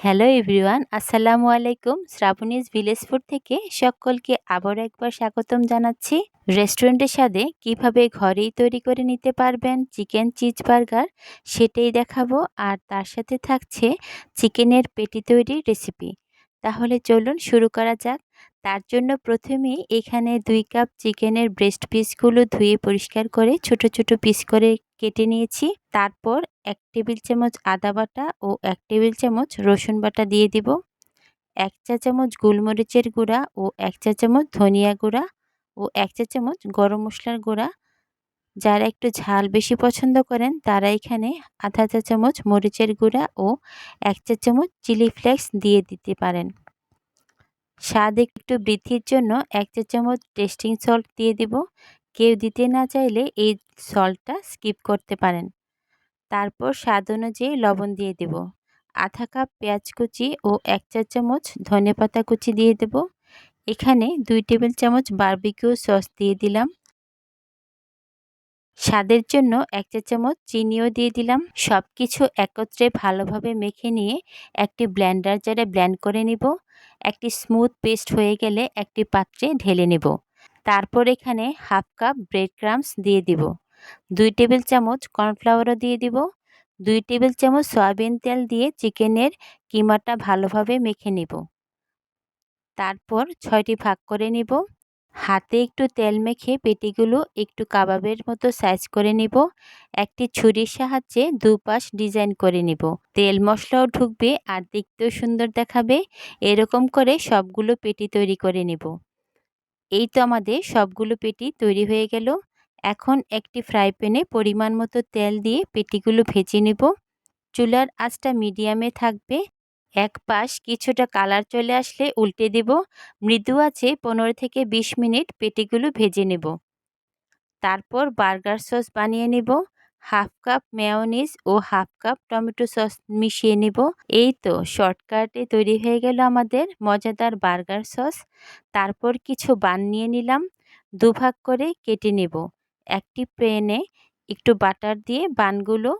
Hello everyone, আসসালামু আলাইকুম। Shrabani's village food থেকে সকলকে আবার একবার স্বাগতম জানাচ্ছি। রেস্টুরেন্টের সাথে কীভাবে ঘরেই তৈরি করে নিতে পারবেন চিকেন চিজ বার্গার সেটাই দেখাবো। আর তার সাথে থাকছে চিকেনের পেটি তৈরির রেসিপি। তাহলে চলুন শুরু করা যাক। তার জন্য প্রথমে এখানে দুই কাপ চিকেনের ব্রেস্ট পিসগুলো ধুয়ে পরিষ্কার করে ছোট ছোট পিস করে কেটে নিয়েছি। তারপর এক টেবিল চামচ আদা বাটা ও এক টেবিল চামচ রসুন বাটা দিয়ে দিব। এক চা চামচ গোলমরিচের গুঁড়া ও এক চা চামচ ধনিয়া গুঁড়া ও এক চা চামচ গরম মশলার গুঁড়া। যারা একটু ঝাল বেশি পছন্দ করেন, তারা এখানে আধা চা চামচ মরিচের গুঁড়া ও এক চা চামচ চিলি ফ্লেক্স দিয়ে দিতে পারেন। স্বাদ একটু বৃদ্ধির জন্য এক চা চামচ টেস্টিং সল্ট দিয়ে দিব। কেউ দিতে না চাইলে এই সল্টটা স্কিপ করতে পারেন। তারপর স্বাদ অনুযায়ী লবণ দিয়ে দেব। আধা কাপ পেঁয়াজ কুচি ও এক চা চামচ ধনে পাতা কুচি দিয়ে দেব। এখানে দুই টেবিল চামচ বার্বিকিউ সস দিয়ে দিলাম। স্বাদের জন্য এক চা চামচ চিনিও দিয়ে দিলাম। সব কিছু একত্রে ভালোভাবে মেখে নিয়ে একটি ব্ল্যান্ডার জারে ব্ল্যান্ড করে নিব। একটি স্মুথ পেস্ট হয়ে গেলে একটি পাত্রে ঢেলে নেব। তারপর এখানে হাফ কাপ ব্রেড ক্রামস দিয়ে দিব। দুই টেবিল চামচ কর্নফ্লাওয়ারও দিয়ে দিব। দুই টেবিল চামচ সয়াবিন তেল দিয়ে চিকেনের কিমাটা ভালোভাবে মেখে নেব। তারপর ছয়টি ভাগ করে নিব। হাতে একটু তেল মেখে পেটিগুলো একটু কাবাবের মতো সাইজ করে নিব। একটি ছুরির সাহায্যে দুপাশ ডিজাইন করে নিব। তেল মশলাও ঢুকবে আর দেখতেও সুন্দর দেখাবে। এরকম করে সবগুলো পেটি তৈরি করে নিব। এই তো আমাদের সবগুলো পেটি তৈরি হয়ে গেল। এখন একটি ফ্রাই প্যানে পরিমাণ মতো তেল দিয়ে পেটিগুলো ভেজে নেব। চুলার আঁচটা মিডিয়ামে থাকবে। এক পাশ কিছুটা কালার চলে আসলে উল্টে দেব। মৃদু আছে পনেরো থেকে ২০ মিনিট পেটিগুলো ভেজে নেব। তারপর বার্গার সস বানিয়ে নেব। হাফ কাপ মেয়নিজ ও হাফ কাপ টমেটো সস মিশিয়ে নেব। এই তো শর্টকাটে তৈরি হয়ে গেল আমাদের মজাদার বার্গার সস। তারপর কিছু বান নিয়ে নিলাম। দুভাগ করে কেটে নেব। একটি প্যানে একটু বাটার দিয়ে বানগুলো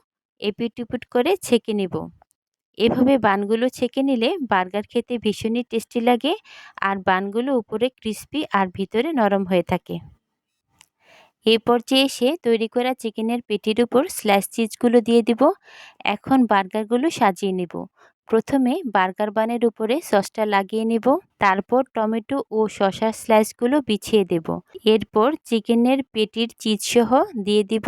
এপিট উপিট করে ছেঁকে নেব। এভাবে বানগুলো ছেঁকে নিলে বার্গার খেতে ভীষণই টেস্টি লাগে আর বানগুলো উপরে ক্রিস্পি আর ভিতরে নরম হয়ে থাকে। এই পর্যায়ে এসে তৈরি করা চিকেনের পেটির উপর স্ল্যাশ চিজগুলো দিয়ে দিব। এখন বার্গারগুলো সাজিয়ে নেব। প্রথমে বার্গার বানের উপরে সসটা লাগিয়ে নেব। তারপর টমেটো ও শশার স্লাইসগুলো বিছিয়ে দেব। এরপর চিকেনের পেটির চিজ সহ দিয়ে দিব।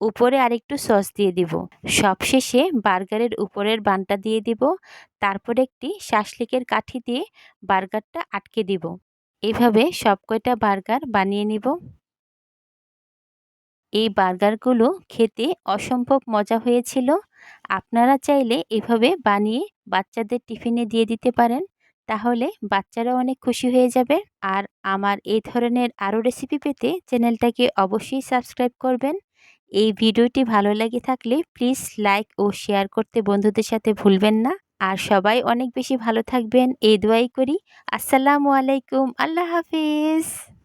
উপরে আরেকটু সস দিয়ে দিব। সবশেষে বার্গারের উপরের বানটা দিয়ে দিব। তারপর একটি শাসলিকের কাঠি দিয়ে বার্গারটা আটকে দিব। এভাবে সব কয়টা বার্গার বানিয়ে নিব। এই বার্গারগুলো খেতে অসম্ভব মজা হয়েছিল। আপনারা চাইলে এভাবে বানিয়ে বাচ্চাদের টিফিনে দিয়ে দিতে পারেন। তাহলে বাচ্চারা অনেক খুশি হয়ে যাবে। আর আমার এই ধরনের আরও রেসিপি পেতে চ্যানেলটাকে অবশ্যই সাবস্ক্রাইব করবেন। এই ভিডিওটি ভালো লাগে থাকলে প্লিজ লাইক ও শেয়ার করতে বন্ধুদের সাথে ভুলবেন না। আর সবাই অনেক বেশি ভালো থাকবেন। এই দোয়াই করি। আসসালামু আলাইকুম। আল্লাহ হাফিজ।